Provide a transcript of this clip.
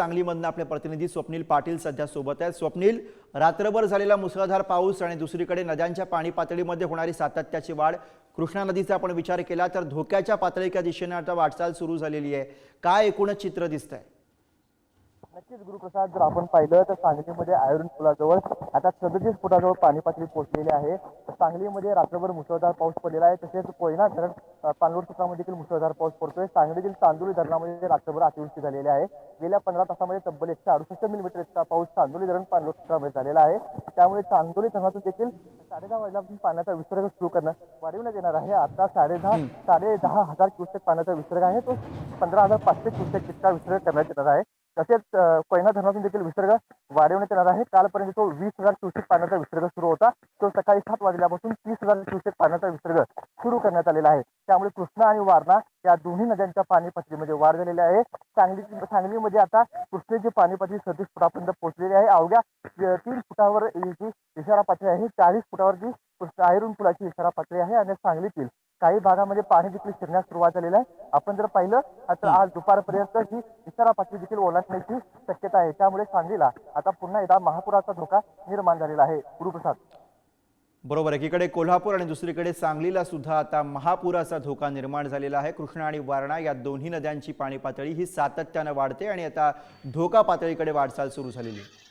सांगलीमधनं आपले प्रतिनिधी स्वप्नील पाटील सध्या सोबत आहेत. स्वप्नील रात्रभर झालेला मुसळधार पाऊस आणि दुसरीकडे नद्यांच्या पाणी पातळीमध्ये होणारी सातत्याची वाढ कृष्णा नदीचा आपण विचार केला तर धोक्याच्या पातळीच्या दिशेने आता वाटचाल सुरू झालेली आहे. काय एकूणच चित्र दिसतंय? नक्कीच गुरुप्रसाद जर आपण पाहिलं तर सांगलीमध्ये आयर्न पुलाजवळ आता सदतीस फुटाजवळ पाणी पातळी पोहोचलेली आहे. सांगलीमध्ये रात्रभर मुसळधार पाऊस पडलेला आहे. तसेच कोयना धरण अ, पाणलोट क्षेत्रामध्ये देखील मुसळधार पाऊस पडतोय. सांगलीतील चांदोली धरणामध्ये रात्रभर अतिवृष्टी झालेली आहे. गेल्या पंधरा तासामध्ये तब्बल एकशे अडुसष्ट मिलीमीटर इतका पाऊस चांदोली धरण पाणलोट क्षेत्रामध्ये झालेला आहे. त्यामुळे चांदोली धरणातून देखील साडेदहा वाजल्यापासून पाण्याचा विसर्ग सुरू करणं वाढविण्यात येणार आहे. आता साडेदहा साडे दहा हजार क्युसेक पाण्याचा विसर्ग आहे. तो पंधरा हजार पाचशे क्युसेक इतका विसर्ग करण्यात येणार आहे. तसेच कोयना धरणातून देखील विसर्ग वाढवण्यात येणार आहे. कालपर्यंत तो वीस हजार क्युसेक पाण्याचा विसर्ग सुरू होता. तो सकाळी सात वाजल्यापासून तीस हजार क्युसेक पाण्याचा विसर्ग सुरू करण्यात आलेला आहे. त्यामुळे कृष्णा आणि वारणा या दोन्ही नद्यांच्या पाणी पातळीमध्ये वाढ झालेली आहे. सांगली सांगलीमध्ये आता कृष्णेची पाणी पातळी सदतीस फुटापर्यंत पोहोचलेली आहे. अवघ्या तीन फुटावर जी इशारा पातळी आहे चाळीस फुटावर जी कृष्णा आयरून पुलाची इशारा पातळी आहे आणि सांगलीतील काही भागामध्ये पाणी देखील शिरण्यास सुरुवात झालेली आहे. आपण जर पाहिलं आता आज दुपारपर्यंत ही इशारा पातळी देखील ओलांडण्याची शक्यता आहे. त्यामुळे सांगलीला आता पुन्हा एकदा महापुराचा धोका निर्माण झालेला आहे. गुरुप्रसाद. बरोबर एकीकडे कोल्हापूर आणि दुसरीकडे सांगलीला सुद्धा आता महापुराचा धोका निर्माण झालेला आहे. कृष्णा आणि वारणा या दोन्ही नद्यांची पाणी पातळी ही सातत्यानं वाढते आणि आता धोका पातळीकडे वाटचाल सुरू झालेली आहे.